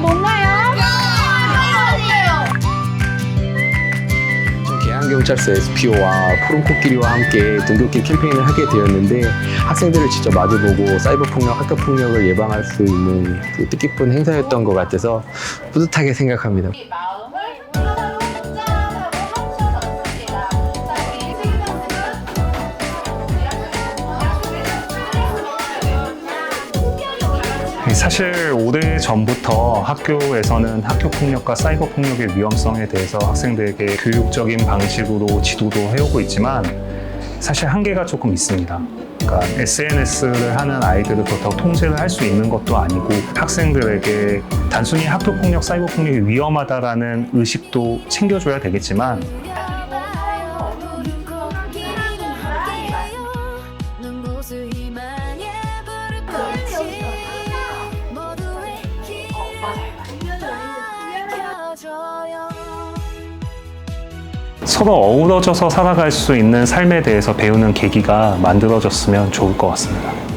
뭔가요? 경찰서 SPO와 푸른코끼리와 함께 등굣길 캠페인을 하게 되었는데 학생들을 직접 마주보고 사이버폭력, 학교폭력을 예방할 수 있는 그 뜻깊은 행사였던 것 같아서 뿌듯하게 생각합니다. 사실 오래 전부터 학교에서는 학교 폭력과 사이버 폭력의 위험성에 대해서 학생들에게 교육적인 방식으로 지도도 해오고 있지만 사실 한계가 조금 있습니다. 그러니까 SNS를 하는 아이들을 그렇다고 통제를 할 수 있는 것도 아니고 학생들에게 단순히 학교 폭력, 사이버 폭력이 위험하다라는 의식도 챙겨줘야 되겠지만 서로 어우러져서 살아갈 수 있는 삶에 대해서 배우는 계기가 만들어졌으면 좋을 것 같습니다.